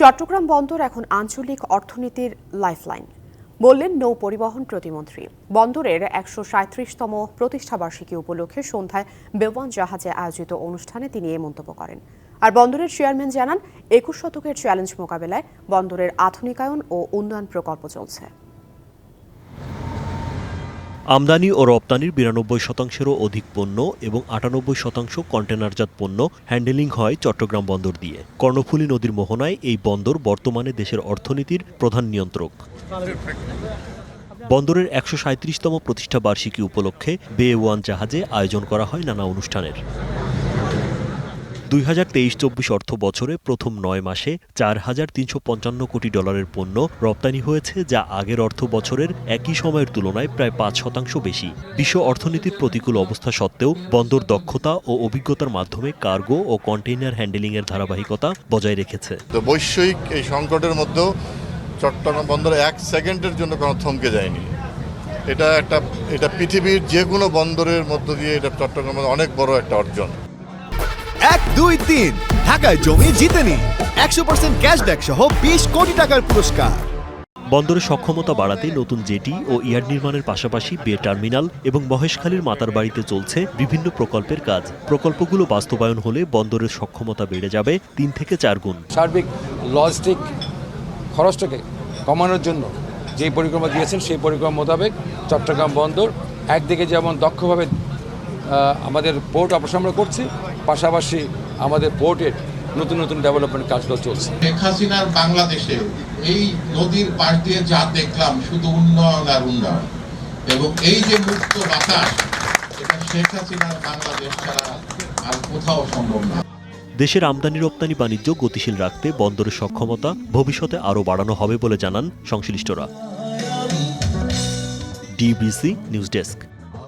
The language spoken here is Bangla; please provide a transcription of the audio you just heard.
চট্টগ্রাম বন্দর এখন আঞ্চলিক অর্থনীতির লাইফলাইন বললেন নৌ পরিবহন প্রতিমন্ত্রী। বন্দরের একশো সাঁত্রিশতম প্রতিষ্ঠাবার্ষিকী উপলক্ষে সন্ধ্যায় বেওয়ান জাহাজে আয়োজিত অনুষ্ঠানে তিনি এ মন্তব্য করেন। আর বন্দরের চেয়ারম্যান জানান, একুশ শতকের চ্যালেঞ্জ মোকাবেলায় বন্দরের আধুনিকায়ন ও উন্নয়ন প্রকল্প চলছে। আমদানি ও রপ্তানির বিরানব্বই শতাংশেরও অধিক পণ্য এবং আটানব্বই শতাংশ কন্টেনারজাত পণ্য হ্যান্ডেলিং হয় চট্টগ্রাম বন্দর দিয়ে। কর্ণফুলী নদীর মোহনায় এই বন্দর বর্তমানে দেশের অর্থনীতির প্রধান নিয়ন্ত্রক। বন্দরের একশো সাঁত্রিশতম প্রতিষ্ঠা বার্ষিকী উপলক্ষে বে ওয়ান জাহাজে আয়োজন করা হয় নানা অনুষ্ঠানের। দুই হাজার তেইশ চব্বিশ অর্থ বছরে প্রথম নয় মাসে চার হাজার তিনশো পঞ্চান্ন কোটি ডলারের পণ্য রপ্তানি হয়েছে, যা আগের অর্থ বছরের একই সময়ের তুলনায় প্রায় পাঁচ শতাংশ বেশি। বিশ্ব অর্থনীতির প্রতিকূল অবস্থা সত্ত্বেও বন্দর দক্ষতা ও অভিজ্ঞতার মাধ্যমে কার্গো ও কন্টেইনার হ্যান্ডেলিংয়ের ধারাবাহিকতা বজায় রেখেছে। বৈশ্বিক এই সংকটের মধ্যেও চট্টগ্রাম বন্দর এক সেকেন্ডের জন্য কোনো থমকে যায়নি। এটা একটা, এটা পৃথিবীর যে কোনো বন্দরের মধ্য দিয়ে এটা চট্টগ্রামের অনেক বড় একটা অর্জন। এক দুই তিন। ঢাকায় জমি জিতে নিন একশো পার্সেন্ট ক্যাশব্যাক সহ বিশ কোটি টাকার পুরস্কার। বন্দরের সক্ষমতা বাড়াতে নতুন জেটি ও ইয়ার নির্মাণের পাশাপাশি বে টার্মিনাল এবং মহেশখালীর মাতার বাড়িতে চলছে বিভিন্ন প্রকল্পের কাজ। প্রকল্পগুলো বাস্তবায়ন হলে বন্দরের সক্ষমতা বেড়ে যাবে তিন থেকে চার গুণ। সার্বিক লজিস্টিক খরচটাকে কমানোর জন্য যে পরিক্রমা দিয়েছেন সেই পরিকল্পনা মোতাবেক চট্টগ্রাম বন্দর একদিকে যেমন দক্ষভাবে আমাদের পোর্ট অপারেশন আমরা করছি পাশাপাশি আমাদের পোর্টের নতুন নতুন ডেভেলপমেন্ট কাজগুলো চলছে। শেখ হাসিনার বাংলাদেশে এই নদীর পাশ দিয়ে যা দেখলাম শুধু উন্নয়ন আর উন্নয়ন। এবং এই যে মুক্ত বাতাস এটা শেখ হাসিনার বাংলাদেশ ছাড়া আর কোথাও সম্ভব না। দেশের আমদানি রপ্তানি বাণিজ্য গতিশীল রাখতে বন্দরের সক্ষমতা ভবিষ্যতে আরও বাড়ানো হবে বলে জানান সংশ্লিষ্টরা। DBC News desk.